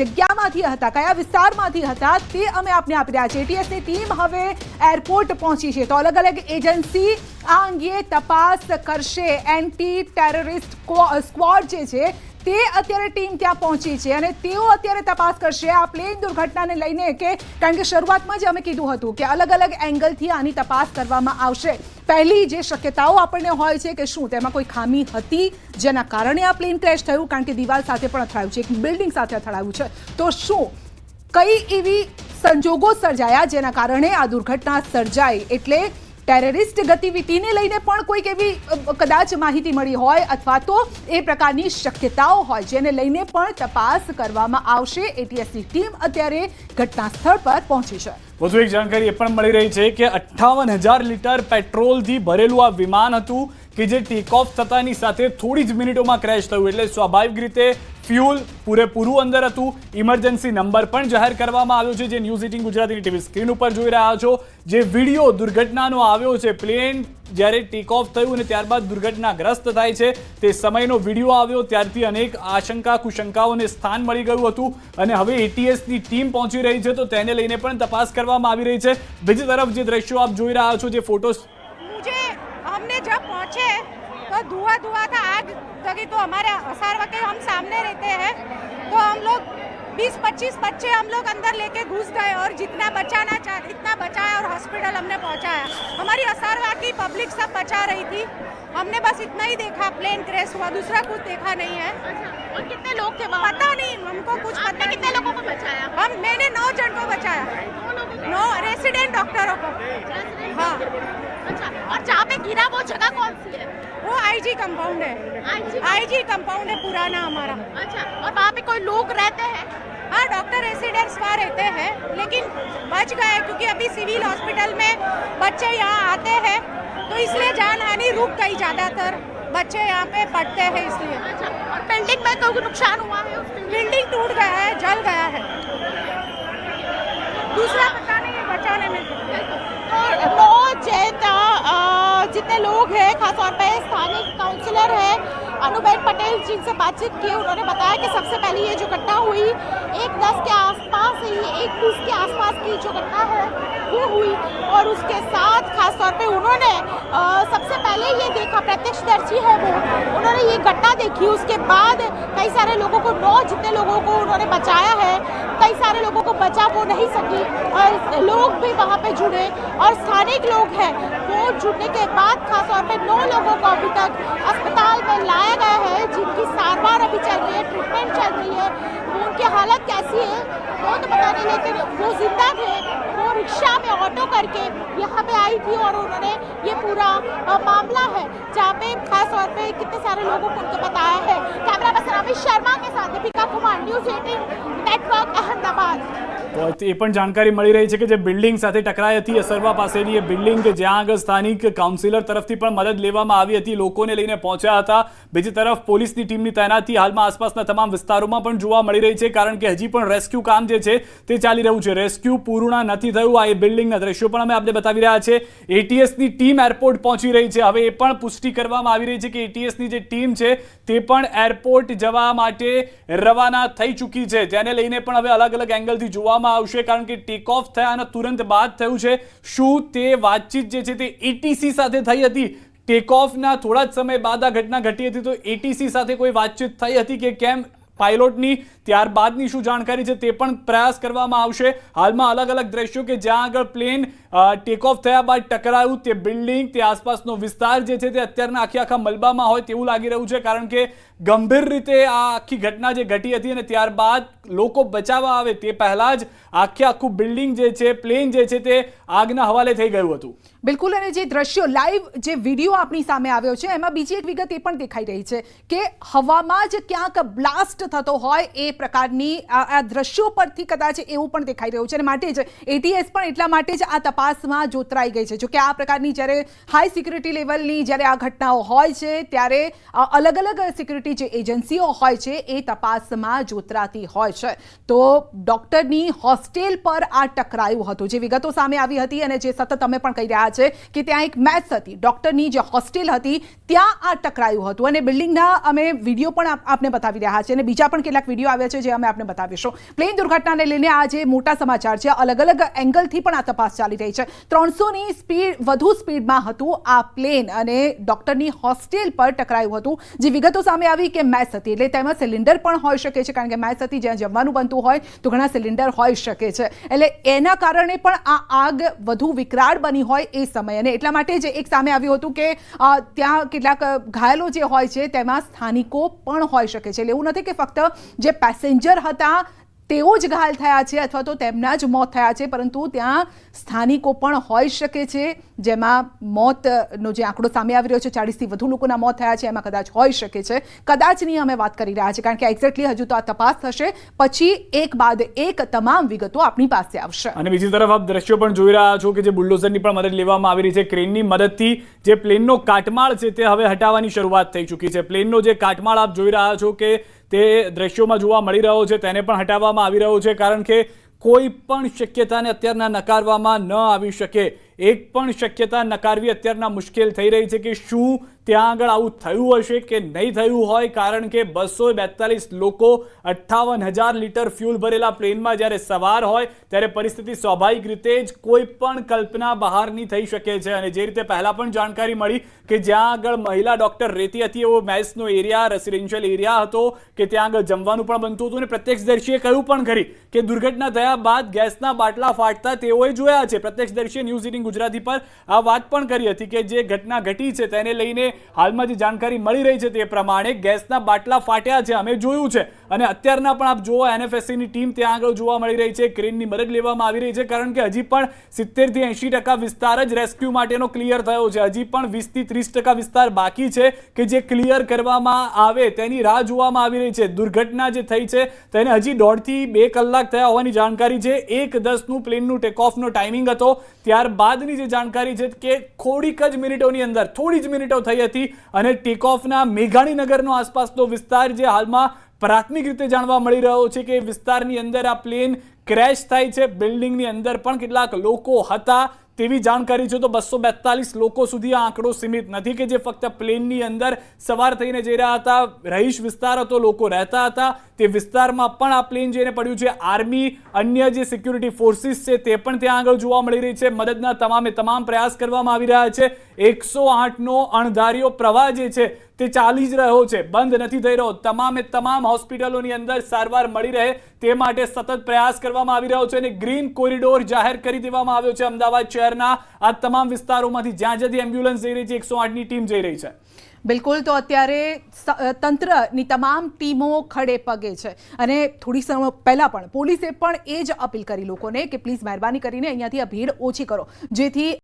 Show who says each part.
Speaker 1: જગ્યામાંથી હતા, કયા વિસ્તારમાંથી હતા, તે અમે આપને આપી રહ્યા છીએ. એટીએસની ટીમ હવે એરપોર્ટ પહોંચી છે. તો અલગ અલગ એજન્સી આ અંગે તપાસ કરશે. એન્ટી ટેરરિસ્ટ સ્ક્વોડ જે છે તે અત્યારે ટીમ ત્યાં પહોંચી છે અને તેઓ અત્યારે તપાસ કરશે આ પ્લેન દુર્ઘટનાને લઈને કે કારણ કે શરૂઆતમાં જ અમે કીધું હતું કે અલગ અલગ એંગલથી આની તપાસ કરવામાં આવશે. પહેલી જે શક્યતાઓ આપણને હોય છે કે શું, તેમાં કોઈ ખામી હતી જેના કારણે આ પ્લેન ક્રેશ થયું? કારણ કે દિવાલ સાથે પણ અથડાયું છે, એક બિલ્ડિંગ સાથે અથડાયું છે. તો શું કઈ એવી સંજોગો સર્જાયા જેના કારણે આ દુર્ઘટના સર્જાઈ? એટલે ટેરરિસ્ટ ગતિવિધિને લઈને પણ કોઈક એવી કદાચ માહિતી મળી હોય અથવા તો એ પ્રકારની શક્યતાઓ હોય, જેને લઈને પણ તપાસ કરવામાં આવશે. એટીએસની ટીમ અત્યારે ઘટના સ્થળ પર પહોંચી છે.
Speaker 2: વધુ એક જાણકારી એ પણ મળી રહી છે કે અઠ્ઠાવન હજાર લીટર પેટ્રોલથી ભરેલું આ વિમાન હતું. કે જે ટેક ઓફ થતાની સાથે થોડી જ મિનિટોમાં ક્રેશ થયું. એટલે સ્વાભાવિક રીતે ફ્યુલ પૂરેપૂરું અંદર હતું. ઇમરજન્સી નંબર પણ જાહેર કરવામાં આવ્યો છે. જે ન્યૂઝ એટીન ગુજરાતીની ટીવી સ્ક્રીન ઉપર જોઈ રહ્યા છો. જે વીડિયો દુર્ઘટનાનો આવ્યો છે. પ્લેન જ્યારે ટેક ઓફ થયું અને ત્યારબાદ દુર્ઘટનાગ્રસ્ત થાય છે, તે સમયનો વીડિયો આવ્યો. ત્યારથી અનેક આશંકા, કુશંકાઓને સ્થાન મળી ગયું હતું અને હવે એટીએસની ટીમ પહોંચી રહી છે. તો તેને લઈને પણ તપાસ કરવામાં આવી રહી છે. બીજી તરફ જે દ્રશ્યો આપ જોઈ રહ્યા છો, જે ફોટોસ
Speaker 3: पहुँचे तो धुआँ धुआँ था आग लगी तो हमारे असार वके हम सामने रहते हैं तो हम लोग 20-25 बच्चे हम लोग अंदर लेके घुस गए और जितना बचाना चाह इतना बचाया और हॉस्पिटल हमने पहुँचाया हमारी असारवा की पब्लिक सब बचा रही थी हमने बस इतना ही देखा प्लेन क्रैश हुआ दूसरा कुछ देखा नहीं है
Speaker 4: और कितने लोग थे वहाँ
Speaker 3: पता नहीं हमको कुछ पता
Speaker 4: आपने कितने लोगों को बचाया
Speaker 3: हम मैंने नौ जन को बचाया नौ रेसिडेंट डॉक्टरों को हाँ
Speaker 4: अच्छा गिरा वो जगह कौन सी है?
Speaker 3: वो आईजी कंपाउंड है।
Speaker 4: आईजी
Speaker 3: कंपाउंड है पुराना हमारा।
Speaker 4: अच्छा और वहाँ पे कोई लोग रहते हैं?
Speaker 3: हाँ डॉक्टर रेसिडेंट्स वहाँ रहते हैं लेकिन बच गए क्योंकि अभी सिविल हॉस्पिटल में बच्चे यहाँ आते हैं तो इसलिए जान हानि रुक गई ज़्यादातर। बच्चे यहाँ पे पढ़ते हैं इसलिए।
Speaker 4: अच्छा और बिल्डिंग में कोई नुकसान हुआ है?
Speaker 3: बिल्डिंग टूट गया है जल गया है। दूसरा पता नहीं है बचाने में
Speaker 4: तो नौ जैन अ, जितने लोग हैं खासतौर पर स्थानीय काउंसलर है, अनुबेन पटेल जिनसे बातचीत की, उन्होंने बताया कि सबसे पहले ये जो घटना हुई, एक दस के आसपास ही, एक बीस के आसपास की जो घटना है, वो हुई। और उसके साथ खासतौर पे उन्होंने सबसे पहले ये देखा प्रत्यक्षदर्शी है वो, उन्होंने ये घटना देखी। उसके बाद कई सारे लोगों को, नौ जितने लोगों को उन्होंने बचाया है, कई सारे लोगों को बचा वो नहीं सकी। लोग भी वहाँ पे जुड़े और स्थानिक लोग हैं। वो जुड़ने के बाद खासतौर पर नौ लोगों को अभी तक अस्पताल में लाया गया है, जिनकी सारवार अभी चल रही है ट्रीटमेंट चल रही है। उनकी हालत कैसी है, वो तो पता नहीं, लेकिन वो ज़िंदा थे, वो रिक्शा में ऑटो करके यहाँ पे आई थी और उन्होंने ये पूरा मामला है, जहाँ पे खास तौर पे कितने सारे लोगों को उनको बताया है। कैमरा पर्सन अमित शर्मा के साथ Deepika Kumar, news eighteen, network Ahmedabad.
Speaker 2: તો એ પણ જાણકારી મળી રહી છે કે જે બિલ્ડિંગ સાથે ટકરાઈ હતી અસરવા પાસેની એ બિલ્ડિંગ કે જ્યાં આગળ સ્થાનિક કાઉન્સિલર તરફથી પણ મદદ લેવામાં આવી હતી. લોકોને લઈને પહોંચ્યા હતા. બીજી તરફ પોલીસની ટીમની તૈનાતી હાલમાં આસપાસના તમામ વિસ્તારોમાં પણ જોવા મળી રહી છે, કારણ કે હજી પણ રેસ્ક્યુ કામ જે છે તે ચાલી રહ્યું છે. રેસ્ક્યુ પૂર્ણ નથી થયું. આ એ બિલ્ડિંગના દ્રશ્યો પણ અમે આપને બતાવી રહ્યા છે એટીએસની ટીમ એરપોર્ટ પહોંચી રહી છે. હવે એ પણ પુષ્ટિ કરવામાં આવી રહી છે કે એટીએસની જે ટીમ છે તે પણ એરપોર્ટ જવા માટે રવાના થઈ ચૂકી છે. તેને લઈને પણ હવે અલગ અલગ એંગલથી જોવામાં આવશે કારણ કે ટેક ઓફ થયાના તુરંત બાદ થયું છે. શું તે વાતચીત જે છે તે એટીસી સાથે થઈ હતી? ટેક ઓફના થોડા જ સમય બાદ આ ઘટના ઘટી હતી તો એટીસી સાથે કોઈ વાતચીત થઈ હતી કે કેમ? પાયલોટની ત્યારબાદની શું જાણકારી છે તે પણ પ્રયાસ કરવામાં આવશે. હાલમાં અલગ અલગ દ્રશ્યો કે જ્યાં આગળ પ્લેન ટેક ઓફ થયા બાદ ટકરાયું તે બિલ્ડિંગ તે આસપાસનો વિસ્તાર જે છે તે અત્યારના આખી આખા મલબામાં હોય તેવું લાગી રહ્યું છે, કારણ કે ગંભીર રીતે આ આખી ઘટના જે ઘટી હતી અને ત્યારબાદ લોકો બચાવવા આવે તે પહેલા જ આખે આખું બિલ્ડિંગ જે છે પ્લેન જે છે તે આગના હવાલે થઈ ગયું હતું.
Speaker 1: બિલકુલ, અને જે દ્રશ્યો લાઈવ જે વીડિયો આપણી સામે આવ્યો છે, એમાં બીજી એક વિગત એ પણ દેખાઈ રહી છે કે હવામાં જ ક્યાંક બ્લાસ્ટ થતો હોય એ પ્રકારની આ દ્રશ્યો પરથી કદાચ એવું પણ દેખાઈ રહ્યું છે, અને માટે જ એટીએસ પણ એટલા માટે જ આ તપાસ તપાસમાં જોતરાઈ ગઈ છે. જોકે આ પ્રકારની જ્યારે હાઈ સિક્યુરિટી લેવલની જ્યારે આ ઘટનાઓ હોય છે, ત્યારે અલગ અલગ સિક્યુરિટી જે એજન્સીઓ હોય છે, એ તપાસમાં જોતરાતી હોય છે. તો ડૉક્ટરની હોસ્ટેલ પર આ ટકરાયું હતું. જે વિગતો સામે આવી હતી અને જે સતત અમે પણ કહી રહ્યા છે કે ત્યાં એક મેચ હતી. ડૉક્ટરની જે હોસ્ટેલ હતી, ત્યાં આ ટકરાયું હતું. અને બિલ્ડિંગના અમે વીડિયો પણ આપ- આપને બતાવી રહ્યા છે અને બીજા પણ કેટલાક વીડિયો આવ્યા છે જે અમે આપને બતાવીશું. પ્લેન દુર્ઘટનાને લઈને આ જે મોટા સમાચાર છે. અલગ અલગ એંગલથી પણ આ તપાસ ચાલી રહી છે ત્રણસોની સ્પીડ, વધુ સ્પીડમાં હતું આ પ્લેન અને ડોક્ટરની હોસ્ટેલ પર ટકરાયું હતું, જે વિગતો સામે આવી કે મેસ હતી. એટલે તેમાં સિલિન્ડર પણ હોઈ શકે છે, કારણ કે મેસ હતી, જ્યાં જમવાનું બનતું હોય, તો ઘણા સિલિન્ડર હોઈ શકે છે. એટલે એના કારણે પણ આ આગ વધુ વિકરાળ બની હોય એ સમયે. અને એટલા માટે જ એક સામે આવ્યું હતું કે ત્યાં કેટલાક ઘાયલો જે હોય છે, તેમાં સ્થાનિકો પણ હોઈ શકે છે. એટલે એવું નથી કે ફક્ત જે પેસેન્જર હતા તેઓ જ ઘાયલ થયા છે અથવા તો તેમના જ મોત થયા છે, પરંતુ ત્યાં સ્થાનિકો પણ હોઈ શકે છે, જેમાં મોતનો જે આંકડો સામે આવી રહ્યો છે, ચાળીસથી વધુ લોકોના મોત થયા છે, એમાં કદાચ હોઈ શકે છે. કદાચની અમે વાત કરી રહ્યા છીએ, કારણ કે એક્ઝેક્ટલી હજુ તો આ તપાસ થશે, પછી એક બાદ એક તમામ વિગતો આપણી પાસે આવશે.
Speaker 2: અને બીજી તરફ આપ દ્રશ્યો પણ જોઈ રહ્યા છો કે જે બુલડોઝરની પણ મદદ લેવામાં આવી રહી છે, ક્રેનની મદદથી જે પ્લેનનો કાટમાળ છે તે હવે હટાવવાની શરૂઆત થઈ ચૂકી છે. પ્લેનનો જે કાટમાળ આપ જોઈ રહ્યા છો કે તે દ્રશ્યોમાં જોવા મળી રહ્યો છે, તેને પણ હટાવવામાં આવી રહ્યો છે, કારણ કે કોઈ પણ શક્યતાને અત્યારના નકારવામાં ન આવી શકે. એક પણ શક્યતા નકારવી અત્યારના મુશ્કેલ થઈ રહી છે કે શું ત્યાં આગળ આવું થયું હશે કે નહીં થયું હોય? કારણ કે બસો બેતાલીસ લોકો અઠ્ઠાવન હજાર લીટર ફ્યુલ ભરેલા પ્લેનમાં જ્યારે સવાર હોય, ત્યારે પરિસ્થિતિ સ્વાભાવિક રીતે જ કોઈ પણ કલ્પના બહારની થઈ શકે છે. અને જે રીતે પહેલાં પણ જાણકારી મળી કે જ્યાં આગળ મહિલા ડૉક્ટર રહેતી હતી, એવો મેસનો એરિયા, રેસિડેન્શિયલ એરિયા હતો કે ત્યાં આગળ જમવાનું પણ બનતું હતું. અને પ્રત્યક્ષદર્શીએ કહ્યું પણ ખરી કે દુર્ઘટના થયા બાદ ગેસના બાટલા ફાટતા તેઓએ જોયા છે. પ્રત્યક્ષદર્શીએ ન્યૂઝ ગુજરાતી પર આ વાત પણ કરી હતી કે જે ઘટના ઘટી છે તેને લઈને હાલમાં જે જાણકારી મળી રહી છે તે પ્રમાણે ગેસના બાટલા ફાટ્યા છે, અમે જોયું છે. અને અત્યારના પણ આપ જુઓ એનએફએસસીની ટીમ ત્યાં આગળ જોવા મળી રહી છે, ક્રેનની મદદ લેવામાં આવી રહી છે, કારણ કે હજી પણ સિત્તેરથી એંશી ટકા વિસ્તાર જ રેસ્ક્યુ માટેનો ક્લિયર થયો છે. હજી પણ વીસથી ત્રીસ ટકા વિસ્તાર બાકી છે કે જે ક્લિયર કરવામાં આવે તેની રાહ જોવામાં આવી રહી છે. દુર્ઘટના જે થઈ છે તેને હજી દોઢથી બે કલાક થયા હોવાની જાણકારી છે. એક દસનું પ્લેનનું ટેક ઓફનો ટાઈમિંગ હતો. ત્યારબાદની જે જાણકારી છે કે થોડીક જ મિનિટોની અંદર, થોડી જ મિનિટો થઈ હતી અને ટેકઓફના મેઘાણીનગરનો આસપાસનો વિસ્તાર જે હાલમાં પ્રાથમિક રીતે જાણવા મળી રહ્યો છે કે વિસ્તારની અંદર આ પ્લેન ક્રેશ થાય છે. બિલ્ડિંગની અંદર પણ કેટલાક લોકો હતા. તેવી જાણકારી છે તો બસો બેતાલીસ લોકો સુધી આ આંકડો સીમિત નથી કે જે ફક્ત પ્લેનની અંદર સવાર થઈને જઈ રહ્યા હતા, રહીશ વિસ્તાર હતો, લોકો રહેતા હતા, તે વિસ્તારમાં પણ આ પ્લેન જઈને પડ્યું છે. આર્મી, અન્ય જે સિક્યુરિટી ફોર્સિસ છે તે પણ ત્યાં આગળ જોવા મળી રહી છે. મદદના તમામે તમામ પ્રયાસ કરવામાં આવી રહ્યા છે. એકસો આઠનો અણધાર્યો પ્રવાહ જે છે તે ચાલી જ રહ્યો છે. બંધ નથી થઈ રહ્યો. તમામે તમામ હોસ્પિટલોની અંદર સારવાર મળી રહે તે માટે સતત પ્રયાસ કરવામાં આવી રહ્યો છે અને ગ્રીન કોરિડોર જાહેર કરી દેવામાં આવ્યો છે. અમદાવાદ શહેરના આ તમામ વિસ્તારોમાંથી જ્યાં જ્યાંથી એમ્બ્યુલન્સ જઈ રહી છે, એકસો આઠની ટીમ જઈ રહી છે.
Speaker 1: બિલકુલ, તો અત્યારે તંત્રની તમામ ટીમો ખડે પગે છે. અને થોડી સમય પહેલાં પણ પોલીસે પણ એ જ અપીલ કરી લોકોને કે પ્લીઝ મહેરબાની કરીને અહીંયાથી આ ભીડ ઓછી કરો. જેથી